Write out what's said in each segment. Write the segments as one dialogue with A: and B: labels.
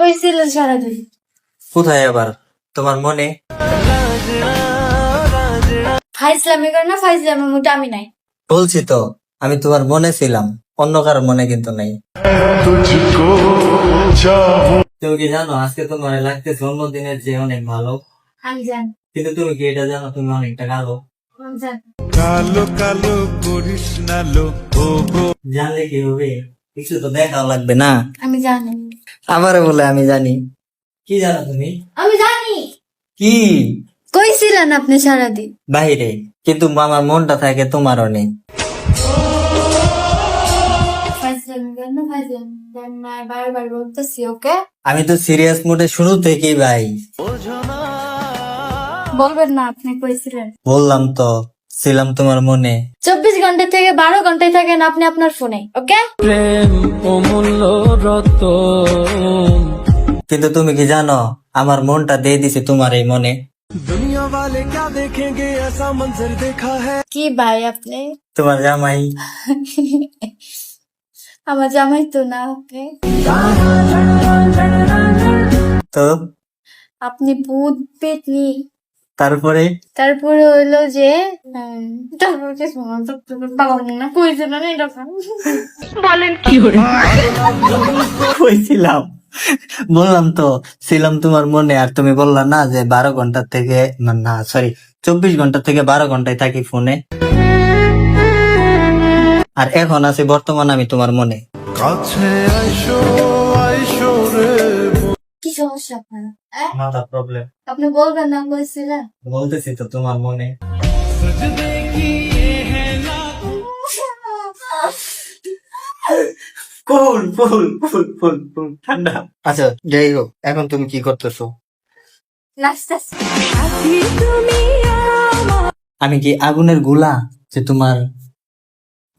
A: কই সারাদিন।
B: কোথায় আবার? তোমার মনে?
A: ফাইজলামি করে না ফাইজলামের মধ্যে আমি নাই।
B: বলছি তো আমি তোমার মনে ছিলাম অন্য কারও মনে কিন্তু নাই। তুমি কি জানো আজকে তোমার লাগতেছে অন্য দিনের যে অনেক ভালো?
A: আমি জানি।
B: কিন্তু তুমি কি এটা জানো তুমি অনেকটা কালো?
C: কালো কালো করিস না লো
B: জানলে কি হবে? কিছু তো দেখাও লাগবে না।
A: আমি জানি।
B: আবার বলে আমি জানি। কি জানো তুমি?
A: আমি জানি।
B: কি?
A: কই ছিলেন আপনি সারাদিন?
B: বাইরে কিন্তু আমার মনটা থাকে তোমারও নেই।
A: বারবার বলতেছি ওকে?
B: আমি তো সিরিয়াস মোডে শুরু থেকেই ভাই।
A: বলবেন না আপনি কই ছিলেন
B: বললাম তো ছিলাম তোমার মনে।
A: চব্বিশ ঘন্টা থেকে বারো ঘন্টায় থাকেন আপনি আপনার ফোনে ওকে
B: কিন্তু তুমি কি জানো আমার মনটা দিয়ে দিছে তোমার এই মনে
C: दुनिया वाले क्या देखेंगे ऐसा मंजर देखा है
A: কি ভাই আপনি
B: তোমার জামাই
A: আমার জামাই তো না ওকে
B: তো
A: আপনি ভূত পেতনি
B: তারপরে?
A: তারপরে হইল যে তারপরে কি না
B: কইছিলাম বললাম তো ছিলাম তোমার মনে আর তুমি বললা না যে বারো ঘণ্টা থেকে না, না সরি চব্বিশ ঘণ্টা থেকে বারো ঘন্টায় থাকি ফোনে। আর এখন আছে বর্তমান আমি তোমার মনে।
C: কাছে আইসো আইসো রে।
A: সমস্যা আপনার
B: মাথা প্রবলেম
A: আপনি বলবেন না কইছিলেন
B: বলতেছি তো তোমার মনে। ফুল ফুল ফুল ফুল ফুল ঠান্ডা। আচ্ছা যাই হোক এখন তুমি কি করতেছো?
A: নাচতেছি।
B: আমি কি আগুনেরগুলা যে তোমার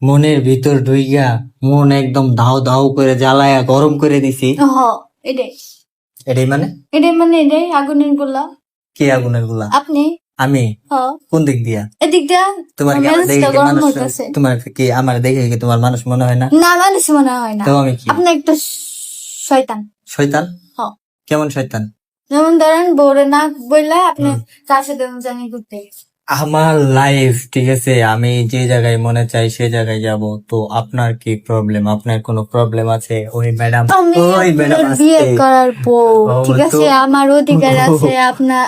B: মনের ভিতর ঢুইয়া মন একদম দাও দাও করে জ্বালায়া গরম করে দিছি?
A: এটাই।
B: এটাই মানে?
A: এটাই মানে এটাই আগুনের গোলা।
B: কে আগুনের গোলা?
A: আপনি?
B: আমি? কোন দিক দিয়া?
A: এদিক দিয়া
B: তোমার তোমার কি আমার দেখে কি তোমার মানুষ মনে হয় না?
A: না মানুষ মনে হয় না।
B: তো আমি কি?
A: আপনি একটা শয়তান।
B: শয়তান? কেমন শয়তান?
A: যেমন ধরেন বোরে না বললে আপনি কার সাথে জানি ঘুরতে গেছেন।
B: আমার লাইফ ঠিক আছে? আমি যে জায়গায় মনে চাই সে জায়গায় যাব। তো আপনার কি প্রবলেম আপনার কোনো প্রবলেম আছে? ওই ম্যাডাম ওই ম্যাডাম
A: বিয়ে করার
B: ও,
A: ঠিক আছে? আমার অধিকার আছে। আপনার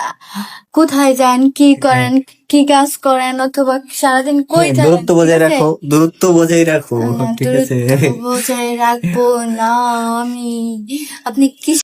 A: কোথায় যান? কি করেন? কি কাজ করেন? অথবা সারাদিন কই থাকেন
B: দূরত্ব বজায় রাখো। দূরত্ব বজায় রাখো
A: হ্যাঁ,
B: ঠিক আছে।
A: দূরত্ব বজায় রাখব। না আমি আপনি কি